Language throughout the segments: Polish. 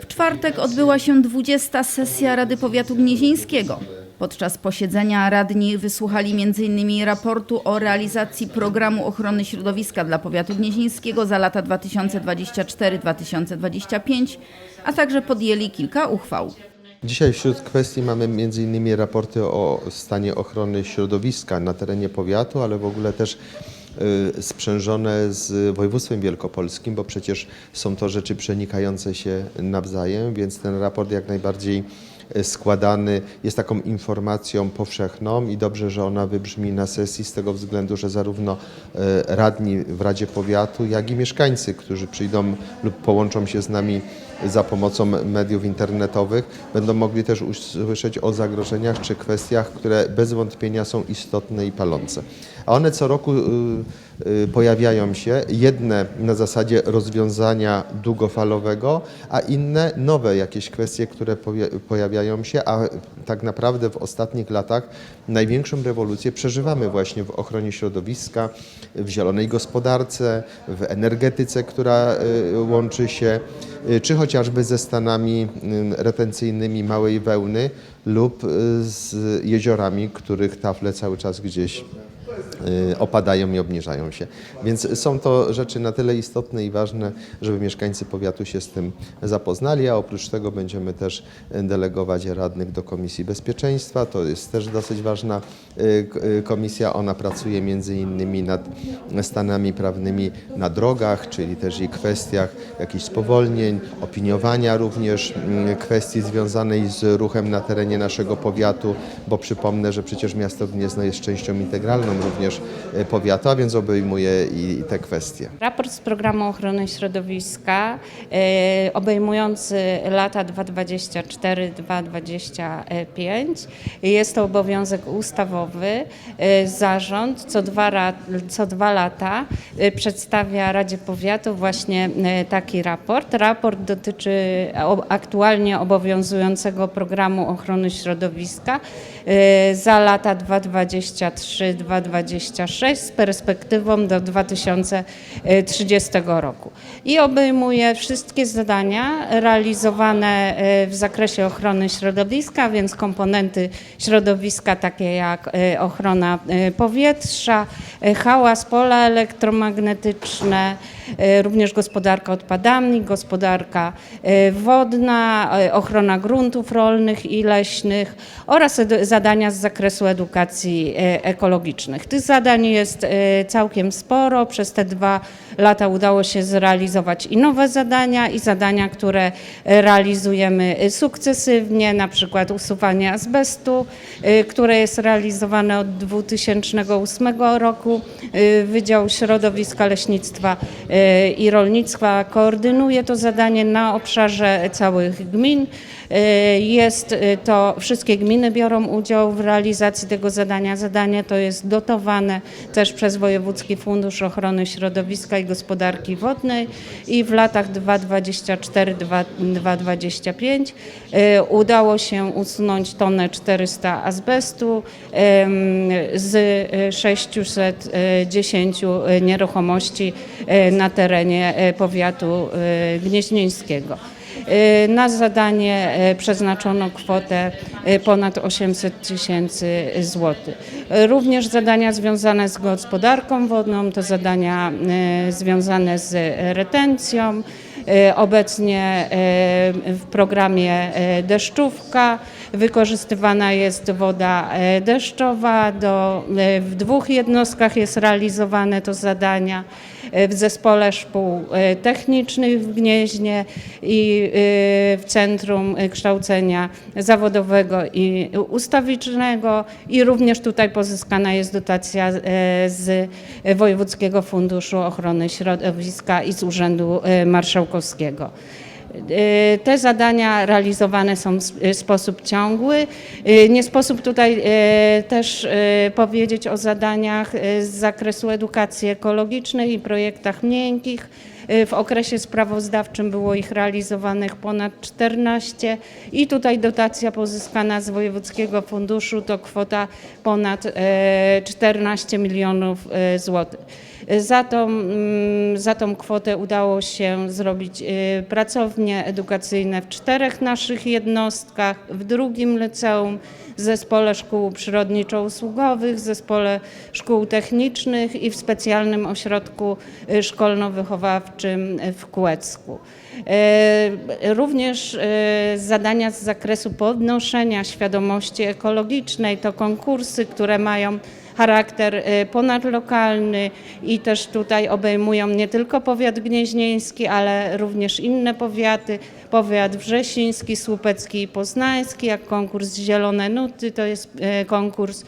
W czwartek odbyła się 20. sesja Rady Powiatu Gnieźnieńskiego. Podczas posiedzenia radni wysłuchali m.in. raportu o realizacji programu ochrony środowiska dla powiatu gnieźnieńskiego za lata 2024-2025, a także podjęli kilka uchwał. Dzisiaj wśród kwestii mamy m.in. raporty o stanie ochrony środowiska na terenie powiatu, ale w ogóle też sprzężone z województwem wielkopolskim, bo przecież są to rzeczy przenikające się nawzajem, więc ten raport jak najbardziej y, składany jest taką informacją powszechną i dobrze, że ona wybrzmi na sesji z tego względu, że zarówno y, radni w Radzie Powiatu, jak i mieszkańcy, którzy przyjdą lub połączą się z nami za pomocą mediów internetowych. Będą mogli też usłyszeć o zagrożeniach czy kwestiach, które bez wątpienia są istotne i palące. A one co roku y, y, pojawiają się, jedne na zasadzie rozwiązania długofalowego, a inne nowe jakieś kwestie, które poja- pojawiają się, a tak naprawdę w ostatnich latach największą rewolucję przeżywamy właśnie w ochronie środowiska, w zielonej gospodarce, w energetyce, która y, łączy się, czy chociażby ze stanami retencyjnymi małej wełny lub y, z jeziorami, których tafle cały czas gdzieś opadają i obniżają się. Więc są to rzeczy na tyle istotne i ważne, żeby mieszkańcy powiatu się z tym zapoznali, a oprócz tego będziemy też delegować radnych do Komisji Bezpieczeństwa. To jest też dosyć ważna y, y, komisja. Ona pracuje między innymi nad stanami prawnymi na drogach, czyli też i kwestiach jakichś spowolnień, opiniowania również mm, kwestii związanej z ruchem na terenie naszego powiatu, bo przypomnę, że przecież miasto Gniezno jest częścią integralną również y, powiatu, a więc obejmuje i te kwestie. Raport z programu ochrony środowiska e, obejmujący lata 2024-2025. Jest to obowiązek ustawowy. E, Zarząd co dwa, co dwa lata e, przedstawia Radzie Powiatu właśnie e, taki raport. Raport dotyczy aktualnie obowiązującego programu ochrony środowiska e, za lata 2023-2026 z perspektywą do 2030 roku. I obejmuje wszystkie zadania realizowane e, w zakresie ochrony środowiska, więc komponenty środowiska takie jak e, ochrona e, powietrza, hałas, pola elektromagnetyczne, również gospodarka odpadami, gospodarka e, wodna, e, ochrona gruntów rolnych i leśnych oraz zadania z zakresu edukacji e, ekologicznych. Tych zadań jest e, całkiem sporo. Przez te dwa lata udało się zrealizować i nowe zadania, i zadania, które e, realizujemy e, sukcesywnie, na przykład usuwanie azbestu, e, które jest realizowane od 2008 roku. E, Wydział Środowiska, Leśnictwa e, i Rolnictwa koordynuje to zadanie na obszarze całych gmin. E, Jest e, to, wszystkie gminy biorą udział w realizacji tego zadania. Zadanie to jest dotowane też przez Wojewódzki Fundusz Ochrony Środowiska i Gospodarki Wodnej i w latach 2024-2025 e, udało się usunąć tonę 400 azbestu z e, 610 nieruchomości e, na terenie e, powiatu e, gnieźnieńskiego. E, Na zadanie przeznaczono kwotę ponad 800 tysięcy złotych. Również zadania związane z gospodarką wodną, to zadania związane z retencją. Obecnie w programie deszczówka wykorzystywana jest woda e, deszczowa. Do, e, w dwóch jednostkach jest realizowane to zadania. E, W zespole szkół technicznych w Gnieźnie i w Centrum Kształcenia Zawodowego i Ustawicznego i również tutaj pozyskana jest dotacja z Wojewódzkiego Funduszu Ochrony Środowiska i z Urzędu Marszałkowskiego. E, Te zadania realizowane są w sp- sposób ciągły. E, Nie sposób tutaj e, też e, powiedzieć o zadaniach e, z zakresu edukacji ekologicznej i projektach miękkich. E, W okresie sprawozdawczym było ich realizowanych ponad 14 i tutaj dotacja pozyskana z Wojewódzkiego Funduszu to kwota ponad e, 14 milionów e, złotych. Za tą, mm, za tą kwotę udało się zrobić y, pracownie edukacyjne w czterech naszych jednostkach, w drugim liceum, zespole szkół przyrodniczo-usługowych, zespole szkół technicznych i w specjalnym ośrodku y, szkolno-wychowawczym w Kłecku. Również zadania z zakresu podnoszenia świadomości ekologicznej to konkursy, które mają charakter e, ponadlokalny i też tutaj obejmują nie tylko powiat gnieźnieński, ale również inne powiaty, powiat wrzesiński, słupecki i poznański, jak konkurs Zielone Nuty, to jest e, konkurs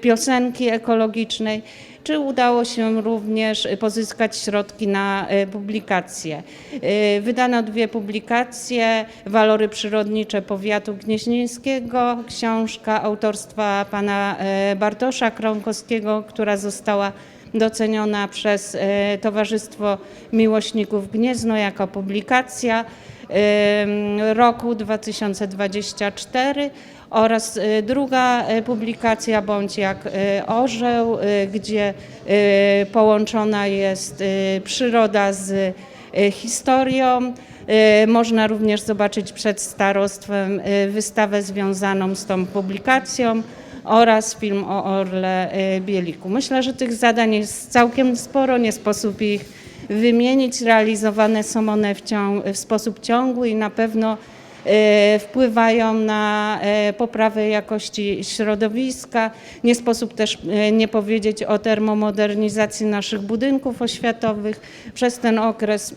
piosenki ekologicznej, czy udało się również pozyskać środki na e, publikacje. E, Wydano dwie publikacje, Walory przyrodnicze powiatu gnieźnieńskiego, książka autorstwa pana Bartosza Krąkowskiego, która została doceniona przez e, Towarzystwo Miłośników Gniezno jako publikacja em, roku 2024 oraz e, druga e, publikacja Bądź jak e, orzeł, e, gdzie e, połączona jest e, przyroda z e, historią. E, Można również zobaczyć przed starostwem e, wystawę związaną z tą publikacją oraz film o Orle e, Bieliku. Myślę, że tych zadań jest całkiem sporo, nie sposób ich wymienić. Realizowane są one w, w sposób ciągły i na pewno e, wpływają na e, poprawę jakości środowiska. Nie sposób też nie powiedzieć o termomodernizacji naszych budynków oświatowych. Przez ten okres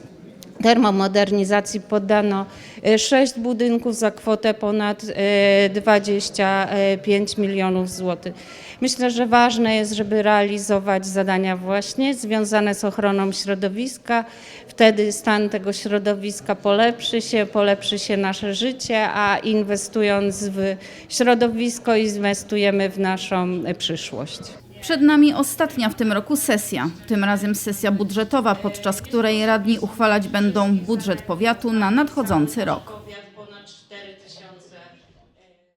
termomodernizacji poddano e, sześć budynków za kwotę ponad e, 25 milionów złotych. Myślę, że ważne jest, żeby realizować zadania właśnie związane z ochroną środowiska. Wtedy stan tego środowiska polepszy się, polepszy się nasze życie, a inwestując w środowisko inwestujemy w naszą e, przyszłość. Przed nami ostatnia w tym roku sesja, tym razem sesja budżetowa, podczas której radni uchwalać będą budżet powiatu na nadchodzący rok.